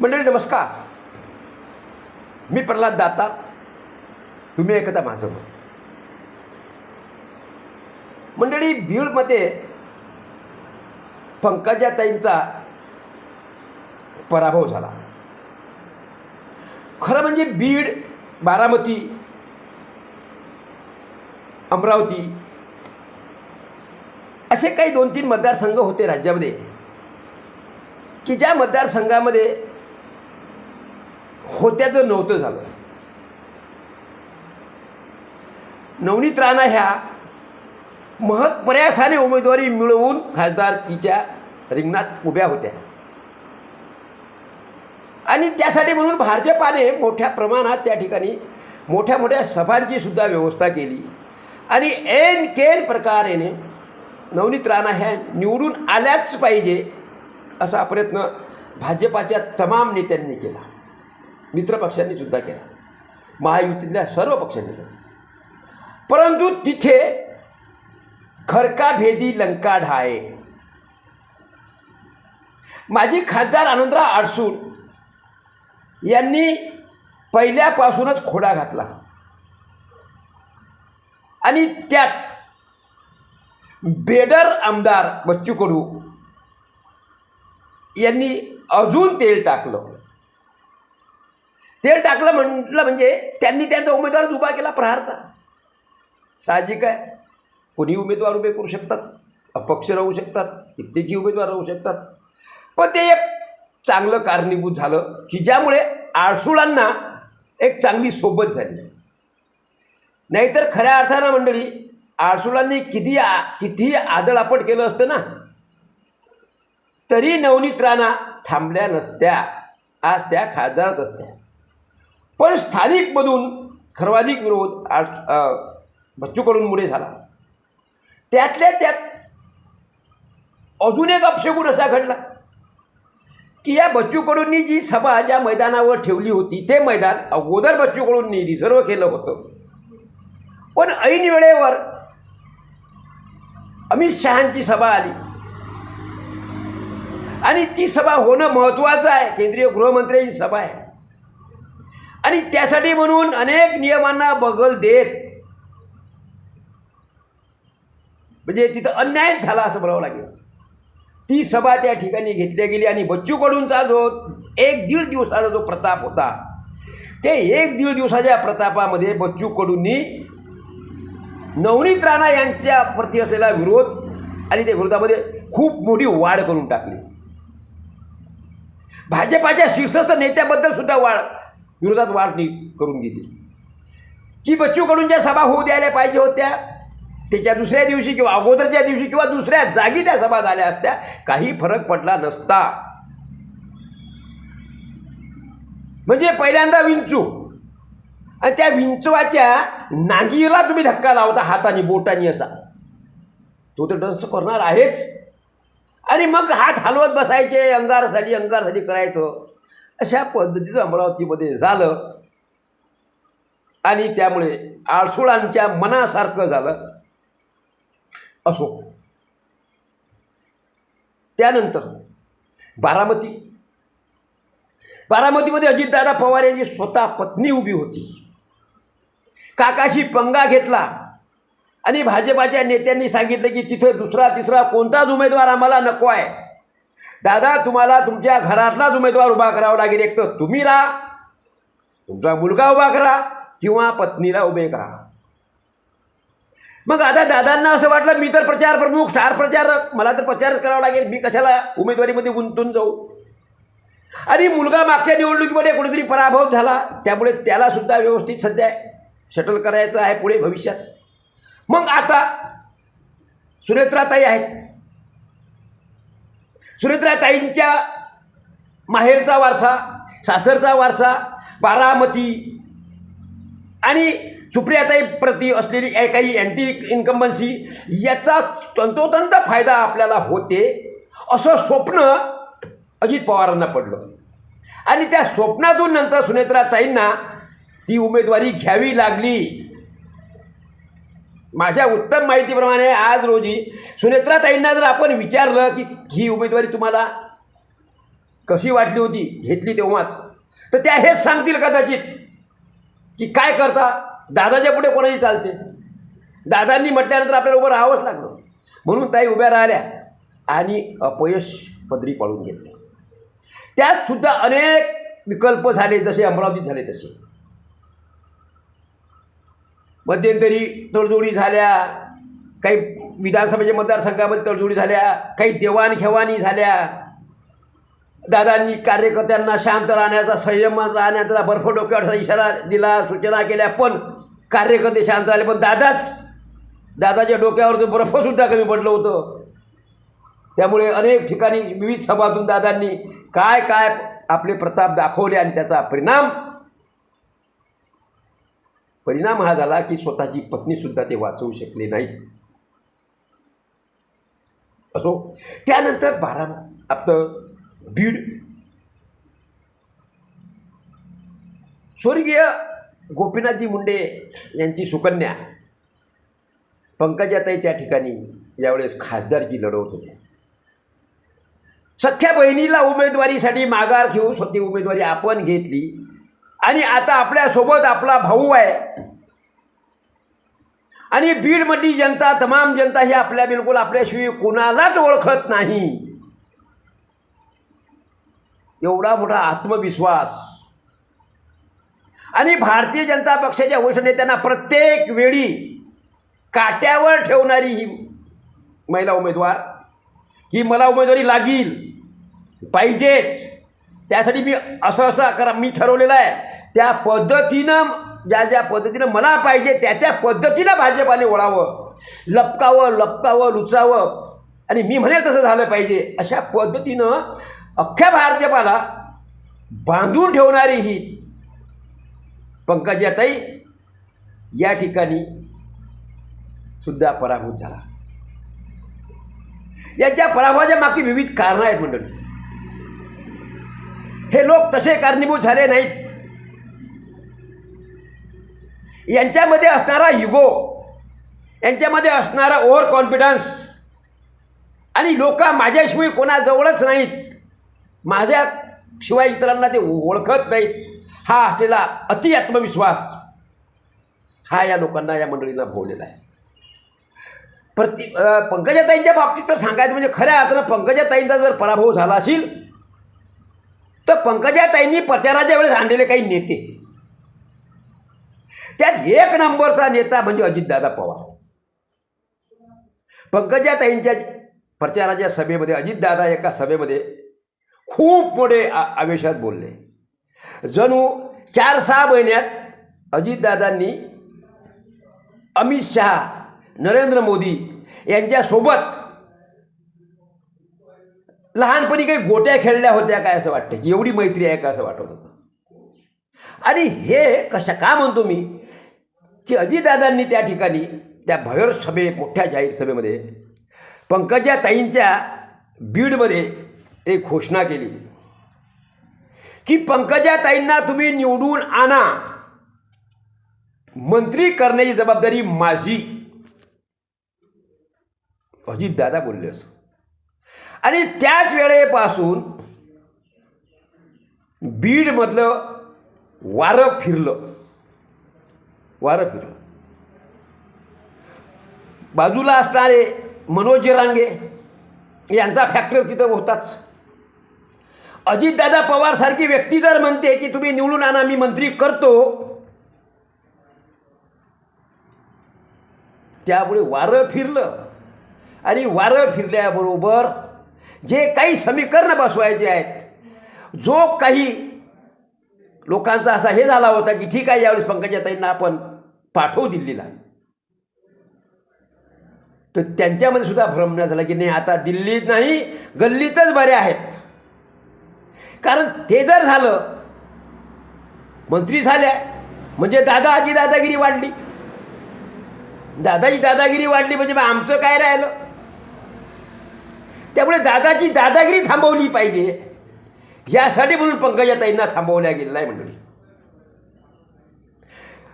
मंडळी नमस्कार. मी प्रल्हाद दाता तुम्ही एखादा माझं मत. मंडळी बीडमध्ये पंकजाताईंचा पराभव झाला. खरं म्हणजे बीड बारामती अमरावती असे काही दोन तीन मतदारसंघ होते राज्यामध्ये की ज्या मतदारसंघामध्ये होत्याचं नव्हतं झालं. नवनीत राणा ह्या महत् प्रयासाने उमेदवारी मिळवून खासदारकीच्या रिंगणात उभ्या होत्या. आणि त्यासाठी म्हणून भाजपाने मोठ्या प्रमाणात त्या ठिकाणी मोठ्या मोठ्या सभांची सुद्धा व्यवस्था केली. आणि एन केन प्रकारेने नवनीत राणा ह्या निवडून आल्याच पाहिजे असा प्रयत्न भाजपाच्या तमाम नेत्यांनी केला. मित्रपक्षांनी सुद्धा केला. महायुतीतल्या सर्व पक्षांनी केला. परंतु तिथे खरकाभेदी लंका ढाय. माजी खासदार आनंदराव आडसूळ यांनी पहिल्यापासूनच खोडा घातला. आणि त्यात बेडर आमदार बच्चू कडू यांनी अजून तेल टाकलं. तेल टाकलं म्हटलं म्हणजे त्यांनी त्यांचा उमेदवारच उभा केला प्रहारचा. साहजिक आहे. कोणी उमेदवार उभे करू शकतात. अपक्ष राहू शकतात. कित्येकी उमेदवार राहू शकतात. पण ते एक चांगलं कारणीभूत झालं की ज्यामुळे आळसुळांना एक चांगली सोबत झाली. नाहीतर खऱ्या अर्थानं मंडळी आळसुळांनी किती आ कितीही आदळापट केलं असतं ना? तरी नवनीत राणा थांबल्या नसत्या. आज त्या खासदारच असत्या. पण स्थानिकमधून सर्वाधिक विरोध बच्चू कडूंमुळे झाला. त्यातल्या त्यात अजून एक अपशगुण असा घडला की या बच्चू कडूंनी जी सभा ज्या मैदानावर ठेवली होती ते मैदान अगोदर बच्चू कडूंनी रिझर्व केलं होतं. पण ऐन वेळेवर अमित शहांची सभा आली. आणि ती सभा होणं महत्त्वाचं आहे. केंद्रीय गृहमंत्र्यांची सभा आहे. आणि त्यासाठी म्हणून अनेक नियमांना बगल देत. म्हणजे तिथं अन्यायच झाला असं म्हणावं लागेल. ती सभा त्या ठिकाणी घेतल्या गेली आणि बच्चू कडूंचा जो एक दीड दिवसाचा जो प्रताप होता ते एक दीड दिवसाच्या प्रतापामध्ये बच्चू कडूंनी नवनीत राणा यांच्या प्रती असलेला विरोध आणि त्या विरोधामध्ये खूप मोठी वाढ करून टाकली. भाजपाच्या शीर्षस्थ नेत्याबद्दल सुद्धा वाढ विरोधात वाढ नि करून गेली की बच्चू ज्या सभा होऊ द्यायला पाहिजे होत्या त्याच्या दुसऱ्या दिवशी किंवा अगोदरच्या दिवशी किंवा दुसऱ्या जागी त्या सभा झाल्या असत्या काही फरक पडला नसता. म्हणजे पहिल्यांदा विंचू. आणि त्या विंचवाच्या नांगीला तुम्ही धक्का लावता हाताने बोटाने असा. तो तर डन्स करणार आहेच. आणि मग हात हलवत बसायचे अंगारसाठी अंगारसाठी करायचं. अशा पद्धतीचं अमरावतीमध्ये झालं. आणि त्यामुळे आळसुळांच्या मनासारखं झालं. असो. त्यानंतर बारामती. बारामतीमध्ये अजितदादा पवार यांची स्वतः पत्नी उभी होती. काकाशी पंगा घेतला. आणि भाजपाच्या नेत्यांनी सांगितलं की तिथं दुसरा तिसरा कोणताच उमेदवार आम्हाला नको आहे दादा तुम्हाला तुमच्या घरातलाच उमेदवार उभा करावा लागेल. एक तर तुम्ही राहा तुमचा मुलगा उभा करा किंवा पत्नीला उभे करा. मग आता दादांना असं वाटलं मी तर प्रचार प्रमुख स्टार प्रचारक मला तर प्रचारच करावा लागेल. मी कशाला उमेदवारीमध्ये गुंतून जाऊ? आणि मुलगा मागच्या निवडणुकीमध्ये कुठेतरी पराभव झाला. त्यामुळे त्याला सुद्धा व्यवस्थित सध्या शटल करायचं आहे पुढे भविष्यात. मग आता सुनेत्राताई आहेत. सुनेत्राताईंच्या माहेरचा वारसा सासरचा वारसा बारामती आणि सुप्रियाताई प्रती असलेली काही अँटी इन्कम्बन्सी याचा तंतोतंत फायदा आपल्याला होते असं स्वप्न अजित पवारांना पडलं. आणि त्या स्वप्नातून नंतर सुनेत्राताईंना ती उमेदवारी घ्यावी लागली. माझ्या उत्तम माहितीप्रमाणे आज रोजी सुनेत्राताईंना जर आपण विचारलं की ही उमेदवारी तुम्हाला कशी वाटली होती घेतली तेव्हाच तर त्या हेच सांगतील कदाचित की काय करता? दादाच्या पुढे कोणाही चालते? दादांनी म्हटल्यानंतर आपल्याला उभं राहावंच लागलं. म्हणून ताई उभ्या राहिल्या आणि अपयश पदरी पाळून घेतले. त्यात सुद्धा अनेक विकल्प झाले जसे अमरावतीत झाले तसे. मध्यंतरी तडजोडी झाल्या. काही विधानसभेच्या मतदारसंघामध्ये तडजोडी झाल्या. काही देवाणघेवाणी झाल्या. दादांनी कार्यकर्त्यांना शांत राहण्याचा संयम राहण्याचा बर्फ डोक्यावर इशारा दिला सूचना केल्या. पण कार्यकर्ते शांत राहिले. पण दादाच दादाच्या डोक्यावर बर्फसुद्धा कमी पडलं होतं. त्यामुळे अनेक ठिकाणी विविध सभातून दादांनी काय काय आपले प्रताप दाखवले आणि त्याचा परिणाम परिणाम हा झाला की स्वतःची पत्नीसुद्धा ते वाचवू शकले नाहीत. असो. त्यानंतर बारा आपलं बीड. स्वर्गीय गोपीनाथजी मुंडे यांची सुकन्या पंकजाताई त्या ठिकाणी यावेळेस खासदारकी लढवत होत्या. सख्या बहिणीला उमेदवारीसाठी माघार घेऊन स्वतः उमेदवारी आपण घेतली. आणि आता आपल्यासोबत आपला भाऊ आहे. आणि बीडमधली जनता तमाम जनता ही आपल्या बिलकुल आपल्याशिवाय कुणालाच ओळखत नाही. एवढा मोठा आत्मविश्वास. आणि भारतीय जनता पक्षाच्या वरिष्ठ नेत्यांना प्रत्येक वेळी काट्यावर ठेवणारी ही महिला उमेदवार ही मला उमेदवारी लागील. पाहिजेच. त्यासाठी मी असं असं करा मी ठरवलेलं आहे. त्या पद्धतीनं ज्या ज्या पद्धतीनं मला पाहिजे त्या त्या पद्धतीनं भाजपाने ओळावं लपकावं लपकावं लुचावं. आणि मी म्हणेल तसं झालं पाहिजे. अशा पद्धतीनं अख्ख्या भाजपाला बांधून ठेवणारी ही पंकजाताई या ठिकाणी सुद्धा पराभूत झाला. याच्या पराभवाच्या मागची विविध कारणं आहेत मंडळी. हे लोक तसे कारणीभूत झाले नाहीत. यांच्यामध्ये असणारा युगो यांच्यामध्ये असणारा ओव्हर कॉन्फिडन्स आणि लोक माझ्याशिवाय कोणाजवळच नाहीत. माझ्याशिवाय इतरांना ते ओळखत नाहीत. हा असलेला अति आत्मविश्वास हा या लोकांना या मंडळींना भोवलेला आहे. प्रति पंकजाताईंच्या बाबतीत तर सांगायचं म्हणजे खऱ्या अर्थानं पंकजाताईंचा जर पराभव झाला असेल तर पंकजाताईंनी प्रचाराच्या वेळेस आणलेले काही नेते. त्यात एक नंबरचा नेता म्हणजे अजितदादा पवार. पंकजाताईंच्या प्रचाराच्या सभेमध्ये अजितदादा एका सभेमध्ये खूप मोठे आ आवेशात बोलले. जणू चार सहा महिन्यात अजितदादांनी अमित शहा नरेंद्र मोदी यांच्यासोबत लहानपणी काही गोट्या खेळल्या होत्या काय असं वाटतं? की एवढी मैत्री आहे का असं वाटत होतं? आणि हे कशा का म्हणतो मी? की अजितदादांनी त्या ठिकाणी त्या भयर सभे मोठ्या जाहीर सभेमध्ये पंकजा ताईंच्या बीडमध्ये एक घोषणा केली. की पंकजा ताईंना तुम्ही निवडून आणा. मंत्री करण्याची जबाबदारी माझी. अजितदादा बोलले असं. आणि त्याच वेळेपासून बीडमधलं वारं फिरलं. वारं फिरलं. बाजूला असणारे मनोज रांगे यांचा फॅक्टर तिथं होताच. अजितदादा पवारसारखी व्यक्ती जर म्हणते की तुम्ही निवडून आणा मी मंत्री करतो. त्यामुळे वारं फिरलं. आणि वारं फिरल्याबरोबर जे काही समीकरणं बसवायचे आहेत जो काही लोकांचा असा हे झाला होता की ठीक आहे यावेळेस पंकजाताईंना आपण पाठवू दिल्लीला. तर त्यांच्यामध्ये सुद्धा भ्रमण झाला की नाही आता दिल्लीत नाही गल्लीतच बरे आहेत. कारण ते जर झालं मंत्री झाल्या म्हणजे दादाची दादागिरी वाढली. दादाची दादागिरी वाढली म्हणजे मग आमचं काय राहिलं? त्यामुळे दादाची दादागिरी थांबवली पाहिजे. यासाठी म्हणून पंकजाताईंना थांबवल्या गेलेला आहे मंडळी.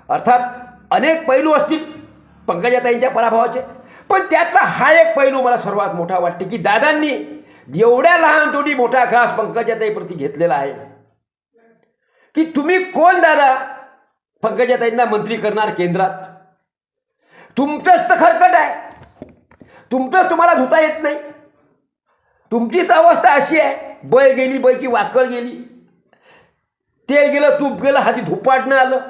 अर्थात अनेक पैलू असतील पंकजाताईंच्या पराभवाचे पण त्यातला हा एक पैलू मला सर्वात मोठा वाटते की दादांनी एवढ्या लहान तोडी मोठा खास पंकजाताईप्रती घेतलेला आहे. की तुम्ही कोण दादा? पंकजाताईंना मंत्री करणार केंद्रात. तुमचंच तर खरकट आहे. तुमचंच तुम्हाला धुता येत नाही. तुमचीच अवस्था अशी आहे. बै गेली बैची वाकळ गेली. तेल गेलं तूप गेलं हाती धुपाटणं आलं.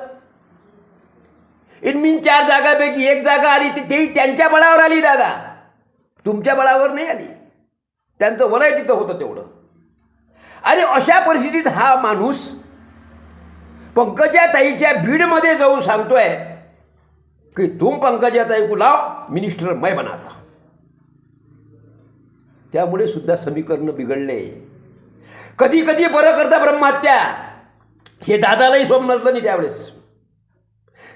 इन मीन चार जागापैकी एक जागा आली ती तेही त्यांच्या बळावर आली दादा. तुमच्या बळावर नाही आली. त्यांचं वलय तिथं होतं तेवढं. आणि अशा परिस्थितीत हा माणूस पंकजा ताईच्या बीडमध्ये जाऊन सांगतोय की तुम पंकजा ताई को लाव मिनिस्टर मै बनाता. त्यामुळे सुद्धा समीकरण बिघडले. कधी कधी बरं करता ब्रह्महत्या. हे दादालाही समजलं नाही त्यावेळेस.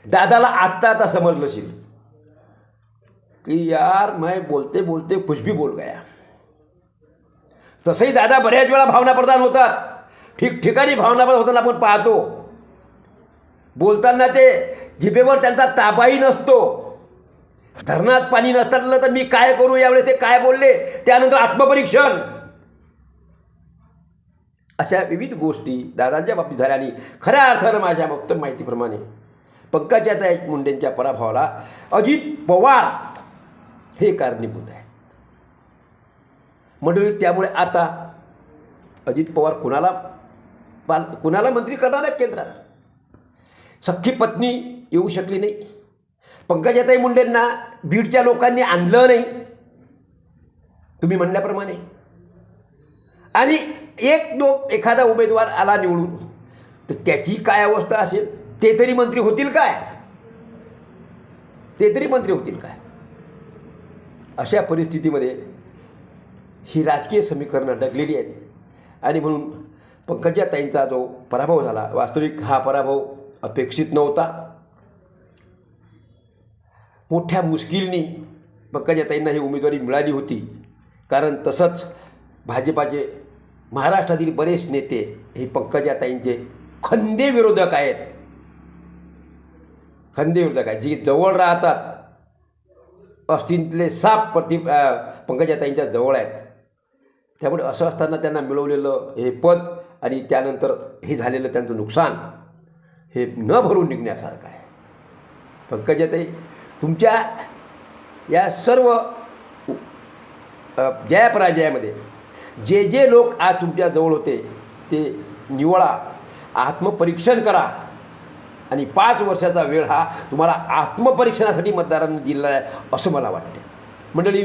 दादाला आत्ता आता समजलं असेल. की यार मैं बोलते बोलते कुछ भी बोल गया. तसंही दादा बऱ्याच वेळा भावनाप्रधान होतात. ठिकठिकाणी भावनाप्रधान होताना आपण पाहतो. बोलताना ते जिभेवर त्यांचा ताबाही नसतो. धरणात पाणी नसताना तर मी काय करू? यावेळेस ते काय बोलले? त्यानंतर आत्मपरीक्षण. अशा विविध गोष्टी दादांच्या बाबतीत झाल्या आणि खऱ्या अर्थानं माझ्या वक्तव्य माहितीप्रमाणे. पंकजाताई मुंडेंच्या पराभवाला अजित पवार हे कारणीभूत आहे म्हणून त्यामुळे आता अजित पवार कुणाला पाल कुणाला मंत्री करणार आहेत केंद्रात? सख्खी पत्नी येऊ शकली नाही. पंकजाताई मुंडेंना बीडच्या लोकांनी आणलं नाही. तुम्ही म्हणल्याप्रमाणे. आणि एक दो एखादा उमेदवार आला निवडून तर त्याची काय अवस्था असेल? ते तरी मंत्री होतील काय? ते तरी मंत्री होतील काय? अशा परिस्थितीमध्ये ही राजकीय समीकरणं डगलेली आहेत. आणि म्हणून पंकजाताईंचा जो पराभव झाला वास्तविक हा पराभव अपेक्षित नव्हता. मोठ्या मुश्किलनी पंकजाताईंना ही उमेदवारी मिळाली होती. कारण तसंच भाजपाचे महाराष्ट्रातील बरेच नेते हे पंकजाताईंचे खंदे विरोधक आहेत. खंदे विरोधक आहेत. जी जवळ राहतात. अस्थिंतले साप प्रति पंकजाताईंच्या जवळ आहेत. त्यामुळे असं असताना त्यांना मिळवलेलं हे पद आणि त्यानंतर हे झालेलं त्यांचं नुकसान हे न भरून निघण्यासारखं आहे. पंकजाताई तुमच्या या सर्व जयापराजयामध्ये जे जे लोक आज तुमच्याजवळ होते ते निवळा आत्मपरीक्षण करा. आणि पाच वर्षाचा वेळ हा तुम्हाला आत्मपरीक्षणासाठी मतदारांनी दिलेला आहे असं मला वाटते मंडळी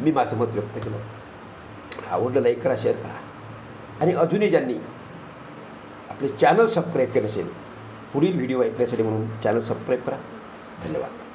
मी माझं मत व्यक्त केलं. आवडलं लाईक करा शेअर करा. आणि अजूनही ज्यांनी आपले चॅनल सबस्क्राईब केलं असेल पुढील व्हिडिओ ऐकण्यासाठी म्हणून चॅनल सबस्क्राईब करा. धन्यवाद.